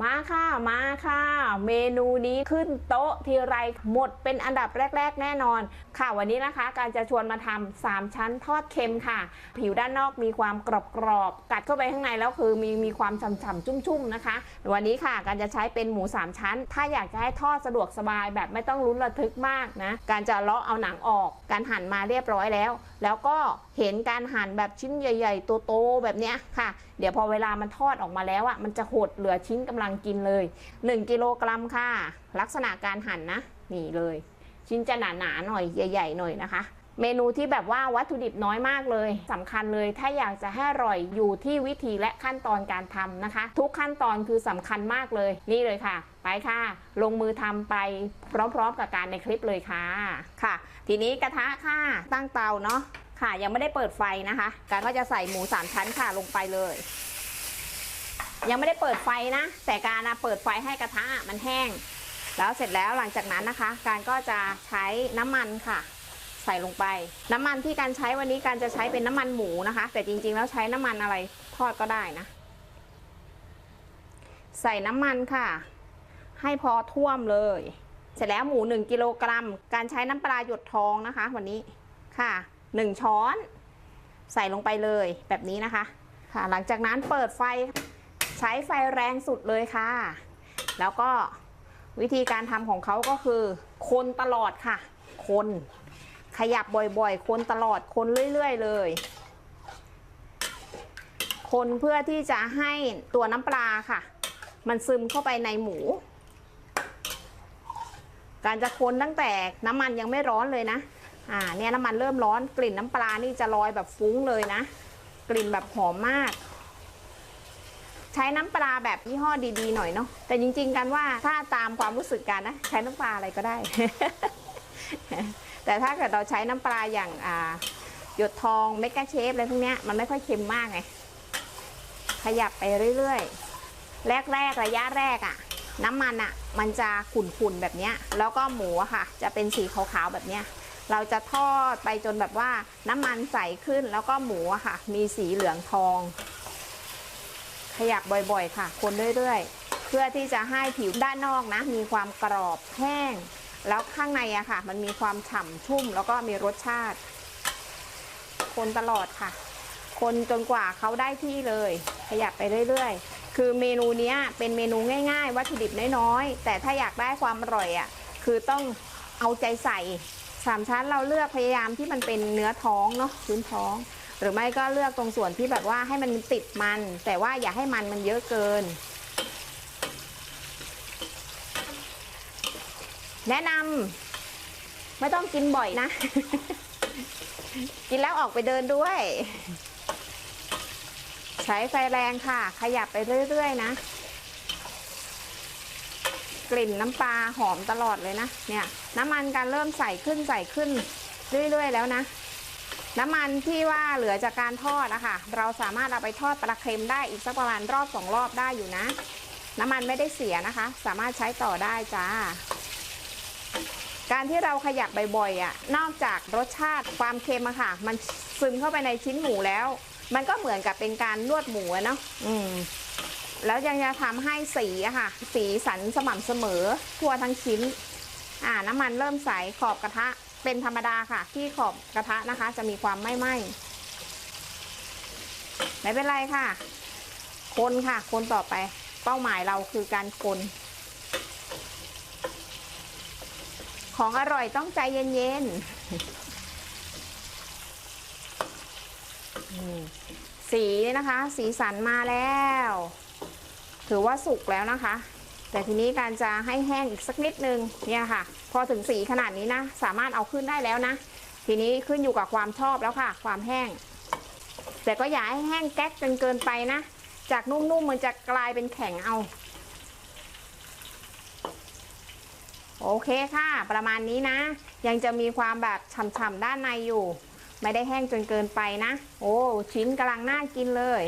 มาค่ะมาค่ะ เมนูนี้ขึ้นโต๊ะทีไรหมดเป็นอันดับแรก ๆ แน่นอน ค่ะ วันนี้นะคะ การจะชวนมาทำสามชั้นทอดเค็มค่ะ ผิวด้านนอกมีความกรอบๆกัดเข้าไปข้างในแล้วคือมีมีความฉ่ำๆชุ่มๆนะคะ วันนี้ค่ะ การจะใช้เป็นหมูสามชั้น ถ้าอยากจะให้ทอดสะดวกสบายแบบไม่ต้องลุ้นระทึกมากนะ การจะเลาะเอาหนังออก การหั่นมาเรียบร้อยแล้ว แล้วก็เห็นการหั่นแบบชิ้นใหญ่ๆโตๆแบบเนี้ยค่ะ เดี๋ยวพอเวลามันทอดออกมาแล้วอะมันจะหดเหลือชิ้นกำลังกินเลย 1กิโลกรัมค่ะ ลักษณะการหั่นนะนี่เลย ชิ้นจะหนาๆหน่อยใหญ่ ๆ หน่อยนะคะ เมนูที่แบบว่าวัตถุดิบน้อยมากเลยสำคัญเลยถ้าอยากจะให้อร่อยอยู่ที่วิธีและขั้นตอนการทำนะคะ ทุกขั้นตอนคือสำคัญมากเลยนี่เลยค่ะไปค่ะ ลงมือทำไปพร้อมๆกับการในคลิปเลยค่ะค่ะ ทีนี้กระทะค่ะตั้งเตาเนาะค่ะ ยังไม่ได้เปิดไฟนะคะ การก็จะใส่หมูสามชั้นค่ะลงไปเลย ยังไม่ได้เปิดไฟนะ แต่การนะเปิดไฟให้กระทะมันแห้ง แล้วเสร็จแล้วหลังจากนั้นนะคะ การก็จะใช้น้ำมันค่ะ ใส่ลงไป น้ำมันที่การใช้วันนี้การจะใช้เป็นน้ำมันหมูนะคะ แต่จริงๆแล้วใช้น้ำมันอะไรทอดก็ได้นะ ใส่น้ำมันค่ะ ให้พอท่วมเลย เสร็จแล้วหมู 1กิโลกรัม การใช้น้ำปลาหยดทองนะคะ วันนี้ค่ะ1ช้อน ใส่ลงไปเลยแบบนี้นะคะ ค่ะ หลังจากนั้นเปิดไฟใช้ไฟแรงสุดเลยค่ะ แล้วก็ วิธีการทำของเขาก็คือ คนตลอดค่ะ คน ขยับบ่อยๆ คนตลอดคนเรื่อยๆเลย คนเพื่อที่จะให้ตัวน้ำปลาค่ะ มันซึมเข้าไปในหมู การจะคนตั้งแต่น้ำมันยังไม่ร้อนเลยนะอ่าเนี่ยน้ำมันเริ่มร้อนกลิ่นน้ำปลานี่จะลอยแบบฟุ้งเลยนะ กลิ่นแบบหอมมาก ใช้น้ำปลาแบบยี่ห้อดีๆหน่อยเนาะแต่จริง ๆ กันว่าถ้าตามความรู้สึกกันนะใช้น้ำปลาอะไรก็ได้ แต่ถ้าเกิดเราใช้น้ำปลาอย่างหยดทองเมกะเชฟอะไรพวกเนี้ยมันไม่ค่อยเค็มมากไงขยับไปเรื่อยๆ แรกๆระยะแรกอะ่ะ น้ำมันอะ่ะ มันจะขุ่นๆแบบเนี้ยแล้วก็หมูอะค่ะ จะเป็นสีขาวๆแบบเนี้ยเราจะทอดไปจนแบบว่าน้ำมันใสขึ้นแล้วก็หมูอะค่ะ มีสีเหลืองทอง ขยับบ่อยๆ ค่ะ คนเรื่อยๆ เพื่อที่จะให้ผิวด้านนอกนะ มีความกรอบแห้ง แล้วข้างในอะค่ะ มันมีความฉ่ำชุ่มแล้วก็มีรสชาติ คนตลอดค่ะ คนจนกว่าเขาได้ที่เลย ขยับไปเรื่อยๆ คือเมนูนี้เป็นเมนูง่าย ๆ วัตถุดิบน้อยๆ แต่ถ้าอยากได้ความอร่อยอะคือต้องเอาใจใส่ สามชั้นเราเลือกพยายามที่มันเป็นเนื้อท้องเนาะพื้นท้อง หรือไม่ก็เลือกตรงส่วนที่แบบว่าให้มันติดมัน แต่ว่าอย่าให้มันมันเยอะเกิน แนะนำไม่ต้องกินบ่อยนะ กินแล้วออกไปเดินด้วย ใช้ไฟแรงค่ะ ขยับไปเรื่อย ๆ นะ กลิ่นน้ำปลาหอมตลอดเลยนะ เนี่ยน้ำมันการเริ่มใส่ขึ้นใส่ขึ้นเรื่อยๆแล้วนะ น้ำมันที่ว่าเหลือจากการทอดนะคะเราสามารถเอาไปทอดปลาเค็มได้อีกสักประมาณรอบสองรอบได้อยู่นะ น้ำมันไม่ได้เสียนะคะ สามารถใช้ต่อได้จ้า การที่เราขยับบ่อยๆอะนอกจากรสชาติความเค็มอะค่ะ มันซึมเข้าไปในชิ้นหมูแล้ว มันก็เหมือนกับเป็นการนวดหมูเนาะอืม แล้วยังจะทำให้สีอะค่ะ สีสันสม่ำเสมอทั่วทั้งชิ้น อ่าน้ำมันเริ่มใสขอบกระทะเป็นธรรมดาค่ะ ที่ขอบกระทะนะคะ จะมีความไม่ไหม้ไม่เป็นไรค่ะ คนค่ะ คนต่อไป เป้าหมายเราคือการคน ของอร่อยต้องใจเย็นๆสีนะคะ สีสันมาแล้ว ถือว่าสุกแล้วนะคะ แต่ทีนี้การจะให้แห้งอีกสักนิดนึงเนี่ยค่ะ พอถึงสีขนาดนี้นะ สามารถเอาขึ้นได้แล้วนะ ทีนี้ขึ้นอยู่กับความชอบแล้วค่ะ ความแห้ง แต่ก็อย่าให้แห้งแก๊กจนเกินไปนะ จากนุ่มๆมันจะกลายเป็นแข็งเอา โอเคค่ะ ประมาณนี้นะ ยังจะมีความแบบฉ่ำๆด้านในอยู่ ไม่ได้แห้งจนเกินไปนะ โอ้ ชิ้นกำลังน่ากินเลย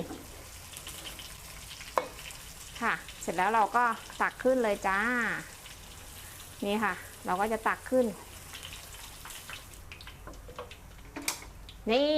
ค่ะ เสร็จแล้วเราก็ตักขึ้นเลยจ้า นี่ค่ะ เราก็จะตักขึ้น นี่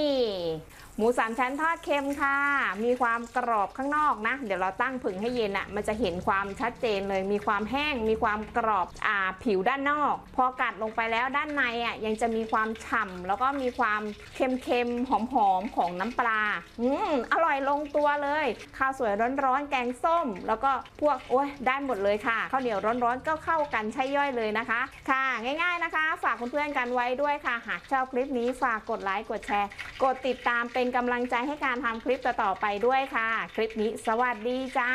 หมูสามชั้นทอดเค็มค่ะ มีความกรอบข้างนอกนะ เดี๋ยวเราตั้งผึ่งให้เย็นอะ่ะ มันจะเห็นความชัดเจนเลย มีความแห้ง มีความกรอบอ่าผิวด้านนอก พอกัดลงไปแล้วด้านในอะ่ะยังจะมีความฉ่ำแล้วก็มีความเค็มๆ หอมๆ ของน้ำปลา อืมอร่อยลงตัวเลย ข้าวสวยร้อนๆ แกงส้ม แล้วก็พวกโอ้ยได้หมดเลยค่ะ ข้าวเหนียวร้อนๆ ก็เข้ากันใช่ย่อยเลยนะคะ ค่ะ ง่ายๆนะคะ ฝากเพื่อนๆกันไว้ด้วยค่ะ หากชอบคลิปนี้ฝากกดไลค์ กดแชร์ กดติดตามเป็นกำลังใจให้การทำคลิปต่อๆไปด้วยค่ะ คลิปนี้สวัสดีจ้า